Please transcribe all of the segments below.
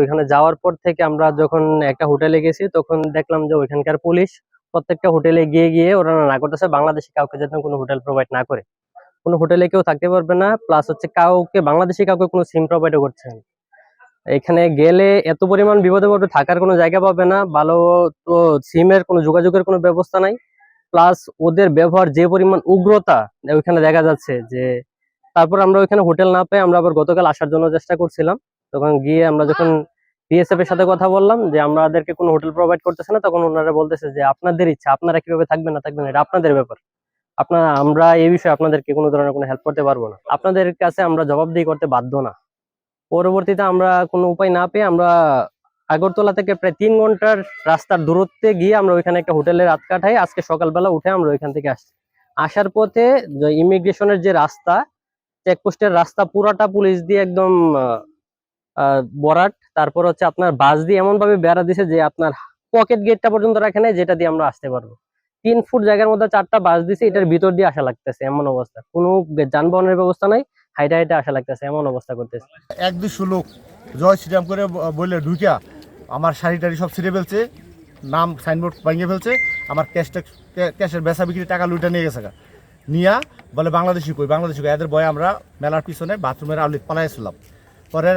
ওইখানে যাওয়ার পর থেকে আমরা যখন একটা হোটেলে গেছি, তখন দেখলাম যে ওইখানকার পুলিশ প্রত্যেকটা হোটেলে গিয়ে গিয়ে ওরা না করতেছে। বাংলাদেশি কাউকে যাতে কোনো হোটেল প্রোভাইড না করে। কোনো হোটেলে কেউ থাকতে পারবে না প্লাস হচ্ছে কাউকে, বাংলাদেশি কাউকে কোনো সিম প্রোভাইডও করছে না। এখানে গেলে এত পরিমাণ বিপদে পড়বে, থাকার কোনো জায়গা পাবে না, ভালো তো সিমের কোনো যোগাযোগের কোনো ব্যবস্থা নাই। প্লাস ওদের ব্যবহার যে পরিমাণ উগ্রতা, ওইখানে দেখা যাচ্ছে যে, তারপর আমরা ওইখানে হোটেল না পেয়ে আমরা আবার গতকাল আসার জন্য চেষ্টা করছিলাম। তখন গিয়ে আমরা যখন বিএসএফ এর সাথে কথা বললাম যে আমাদেরকে কোনো হোটেল প্রোভাইড করতেছে না তখন ওনারা বলতেছে যে আপনাদের ইচ্ছা আপনারা কীভাবে থাকবেন না থাকবেন এটা আপনাদের ব্যাপার। আপনারা আমরা এই বিষয়ে আপনাদেরকে কোনো ধরনের কোনো হেল্প করতে পারব না। আপনাদের কাছে আমরা জবাবদিহি করতে বাধ্য না। পরবর্তীতে আমরা কোনো উপায় না পেয়ে আমরা আগরতলা থেকে প্রায় তিন ঘণ্টার রাস্তার দূরত্বে গিয়ে আমরা ওইখানে একটা হোটেলে রাত কাটাই। আজকে সকালবেলা উঠে আমরা ওইখান থেকে আসছি। আসার পথে ইমিগ্রেশনের যে রাস্তা চেকপোস্টের রাস্তা পুরাটা পুলিশ দিয়ে একদম বরাট, তারপর হচ্ছে আপনার বাস দিয়ে এমন ভাবে বেড়া দিছে যে আপনার পকেট গেটটা পর্যন্ত রাখে নাই, যেটা দিয়ে আমরা আসতে পারব। তিন ফুট জায়গার মধ্যে চারটা বাস দিছে, এটার ভিতর দিয়ে আসা লাগতেছে, এমন অবস্থা। কোনো যানবাহনের ব্যবস্থা নাই, হাইটা হাইটা আসা লাগতেছে, এমন অবস্থা করতেছে। এক দুশো লোক জয় শ্রীরাম করে বললে ঢুকিয়া আমার শাড়ি টাড়ি সব ছিঁড়ে ফেলছে, নাম সাইনবোর্ড ভাঙিয়ে ফেলছে, আমার ক্যাশ ট্যাক্স ক্যাশের বেচা বিক্রি টাকা লুটে নিয়ে গেছে নিয়া বলে বাংলাদেশি কই বাংলাদেশি কই, এদের বয়ে আমরা মেলার পিছনে বাথরুমের আউলি পালাইছিলাম। পরে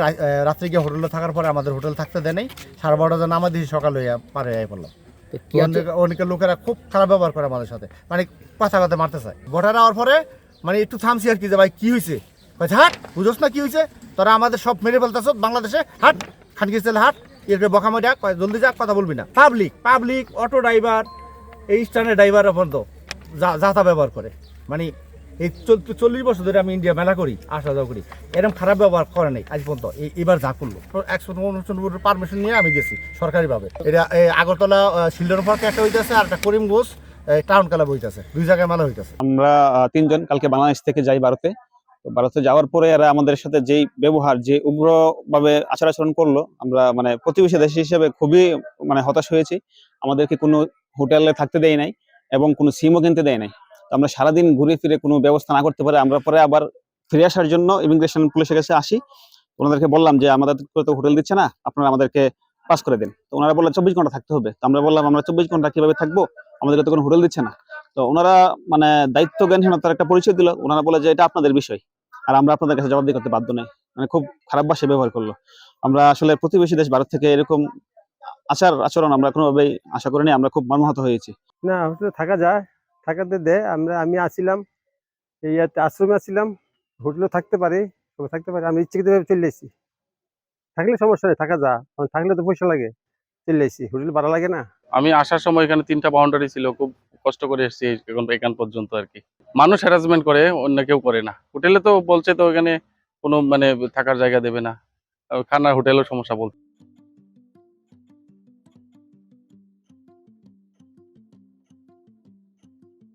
রাত্রে গিয়ে হোটেলে থাকার পরে আমাদের হোটেল থাকতে দেয় নাই। সাড়ে বারোটা জন আমাদের সকাল হইয়া পারে আই পড়লাম অনেকের লোকেরা খুব খারাপ ব্যবহার করে আমাদের সাথে। মানে কথা কথা মারতে চায়। বর্ডার আওয়ার পরে মানে একটু থামছি আর কি যে ভাই কি হয়েছে হাট বুঝোস না কি হয়েছে তোরা আমাদের সব মেরে ফেলতেছ বাংলাদেশে। হাট খানকি ছেলে হাট এর বকামা ডাক জলদি যাক কথা বলবি না। পাবলিক পাবলিক অটো ড্রাইভার এই স্ট্যান্ডের ড্রাইভার পর্যন্ত যা যাতা ব্যবহার করে। মানে এই চল- চল্লিশ বছর ধরে আমি ইন্ডিয়া মেলা করি, আসা যাওয়া করি। এরকম খারাপ ব্যবহার করে নাই আজ পর্যন্ত। এবার যা করল। একশো অনুষ্ঠান পারমিশন নিয়ে আমি গেছি সরকারিভাবে। এটা আগরতলা শিলডন পার্কে একটা হইতেছে, আর একটা করিম ঘোষ টাউন ক্লাব হইতেছে। দুই জায়গায় মেলা হইতেছে। আমরা তিনজন কালকে বাংলাদেশ থেকে যাই ভারতে। ভারতে যাওয়ার পরে এরা আমাদের সাথে যেই ব্যবহার, যে উগ্রভাবে আচার আচরণ করল, আমরা মানে প্রতিবেশী দেশ হিসেবে খুবই মানে হতাশ হয়েছি। আমাদেরকে কোনো হোটেলে থাকতে দেয় নাই এবং কোনো সিমও কিনতে দেয় নাই। আমরা সারাদিন ঘুরে ফিরে কোনো ব্যবস্থা না করতে পারে, আমরা পরে আবার ফিরে আসার জন্য ইমিগ্রেশন পুলিশের কাছে আসি। ওনাদেরকে বললাম যে, আমাদের তো হোটেল দিচ্ছে না, আপনারা আমাদেরকে পাস করে দেন। তো ওনারা বললেন, চব্বিশ ঘণ্টা থাকতে হবে। তো আমরা বললাম, আমরা চব্বিশ ঘণ্টা কীভাবে থাকব? আমাদেরকে তো কোনো হোটেল দিচ্ছে না। তো ওনারা মানে দায়িত্ব জ্ঞানহীনতার একটা পরিচয় দিল। ওনারা বলে যে, এটা আপনাদের বিষয়। আর আমরা আপনাদের কাছে জবাবদিহি করতে বাধ্য নই। মানে খুব খারাপ ভাষায় ব্যবহার করল। আমরা আসলে প্রতিবেশী দেশ ভারত থেকে এরকম আচার আচরণ আমরা কোনোভাবেই আশা করিনি, আমরা খুব মর্মাহত হয়েছি। না হোটেলে থাকা যায়। থাকাতে দেয় আমরা, আমি আসছিলাম এই আশ্রমে আসছিলাম হোটেলে থাকতে পারি থাকতে পারি, আমি ইচ্ছাকৃত ভাবে চলে এসেছি থাকলে সমস্যা নেই, থাকা যা থাকলে তো পয়সা লাগে, চলে এসেছি হোটেল ভাড়া লাগে না। আমি আসার সময় এখানে তিনটা বাউন্ডারি ছিল, খুব কষ্ট করে এসেছি, এখন এখান পর্যন্ত আর কি। মানুষ হ্যারাসমেন্ট করে, অন্য কেউ করে না। হোটেলে তো বলছে তো এখানে কোনো মানে থাকার জায়গা দেবে না খানার হোটেলেও সমস্যা বলছে।